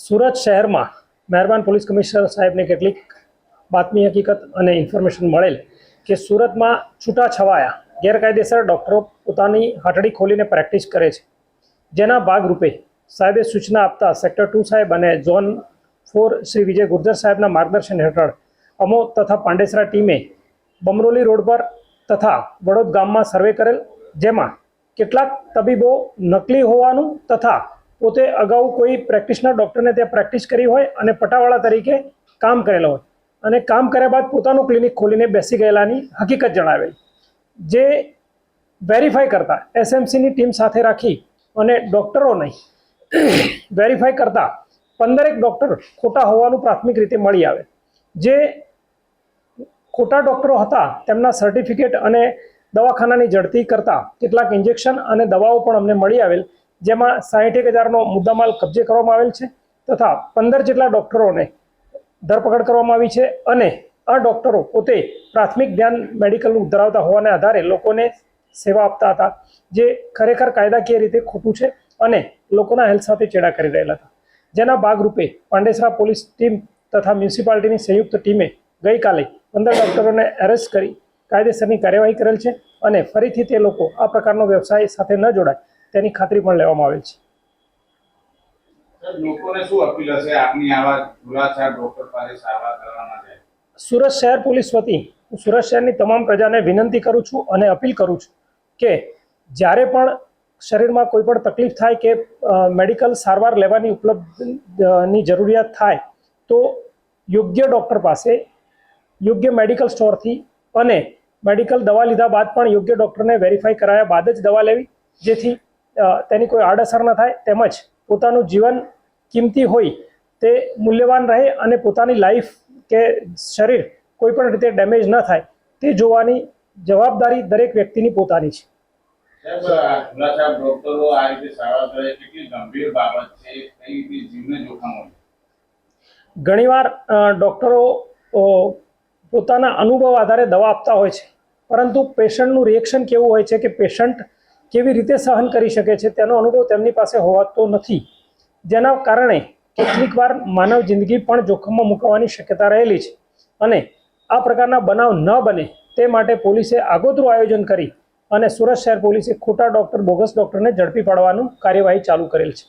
સુરત શહેરમાં મહેરબાન police commissioner સાહેબને કેટલીક બાતમી હકીકત અને ઇન્ફોર્મેશન મળેલ કે સુરતમાં છૂટાછવાયા ગેરકાયદેસર ડૉક્ટરો પોતાની હાટડી ખોલીને પ્રેક્ટિસ કરે છે. જેના ભાગરૂપે સાહેબે સૂચના આપતા સેક્ટર ટુ સાહેબ અને ઝોન ફોર શ્રી વિજય ગુર્જર સાહેબના માર્ગદર્શન હેઠળ અમો તથા પાંડેસરા ટીમે બમરોલી રોડ પર તથા વડોદ ગામમાં સર્વે કરેલ, જેમાં કેટલાક તબીબો નકલી હોવાનું તથા પોતે અગાઉ કોઈ પ્રેક્ટિશનર, ડૉક્ટરને ત્યાં પ્રેક્ટિસ કરી હોય અને પટાવાળા તરીકે કામ કરેલા હોય. અને કામ કર્યા બાદ પોતાનું ક્લિનિક ખોલીને બેસી ગયેલાની હકીકત જણાવેલ. જે વેરીફાઈ કરતા, એસએમસીની ટીમ સાથે રાખી અને ડૉક્ટરો નહીં, વેરીફાઈ કરતા પંદરેક ડૉક્ટર ખોટા હોવાનું પ્રાથમિક રીતે મળી આવે. જે ખોટા ડૉક્ટરો હતા, તેમના સર્ટિફિકેટ અને દવાખાનાની ઝડપી કરતાં કેટલાક ઇન્જેક્શન અને દવાઓ પણ અમને મળી આવેલ. જેમાં સાહીઠ હજારનો મુદ્દામાલ કબજે કરવામાં આવેલ છે તથા પંદર જેટલા ડૉક્ટરોને ધરપકડ કરવામાં આવી છે અને આ ડૉક્ટરો પોતે પ્રાથમિક ધ્યાન મેડિકલનું ધરાવતા હોવાને આધારે લોકોને સેવા આપતા હતા, જે ખરેખર કાયદાકીય રીતે ખોટું છે અને લોકોના હેલ્થ સાથે ચેડા કરી રહેલા હતા. જેના ભાગરૂપે પાંડેસરા પોલીસ ટીમ તથા મ્યુનિસિપાલિટીની સંયુક્ત ટીમે ગઈકાલે પંદર ડૉક્ટરોને એરેસ્ટ કરી કાયદેસરની કાર્યવાહી કરેલ છે અને ફરીથી તે લોકો આ પ્રકારનો વ્યવસાય સાથે ન જોડાય. તેની ખાતરી પણ લેવામાં આવે છે. લોકોને શું અપીલ હશે? આપની આવા ધુલાછા ડોક્ટર પાસે સારવાર કરવા માટે? સુરત શહેર પોલીસ વતી હું સુરત શહેરની તમામ પ્રજાને વિનંતી કરું છું અને અપીલ કરું છું કે જ્યારે પણ શરીરમાં કોઈ પણ તકલીફ થાય કે મેડિકલ સારવાર લેવાની ઉપલબ્ધની જરૂરિયાત થાય તો યોગ્ય ડૉક્ટર પાસે યોગ્ય મેડિકલ સ્ટોરથી અને મેડિકલ દવા લીધા બાદ પણ યોગ્ય ડૉક્ટરને વેરીફાઈ કરાયા બાદ જ દવા લેવી જેથી તેની કોઈ આડઅસર ન થાય તેમજ પોતાનું જીવન કિંમતી હોય તે મૂલ્યવાન રહે અને પોતાની લાઈફ કે શરીર કોઈ પણ રીતે ડેમેજ ન થાય તે જોવાની જવાબદારી દરેક વ્યક્તિની પોતાની છે. ડોક્ટરો ઘણીવાર ડૉક્ટરો પોતાના અનુભવ આધારે દવા આપતા હોય છે પરંતુ પેશન્ટનું રિએક્શન કેવું હોય છે કે પેશન્ટ કેવી રીતે સહન કરી શકે છે તેનો અનુભવ તેમની પાસે હોવાતો નથી. જેના કારણે કેટલીક વાર માનવ જિંદગી પણ જોખમમાં મૂકવાની શક્યતા રહેલી છે અને આ પ્રકારના બનાવ ન બને તે માટે પોલીસે આગોતરું આયોજન કરી અને સુરત શહેર પોલીસે ખોટા ડૉક્ટર, બોગસ ડૉક્ટરને ઝડપી પાડવાનું કાર્યવાહી ચાલુ કરેલ છે.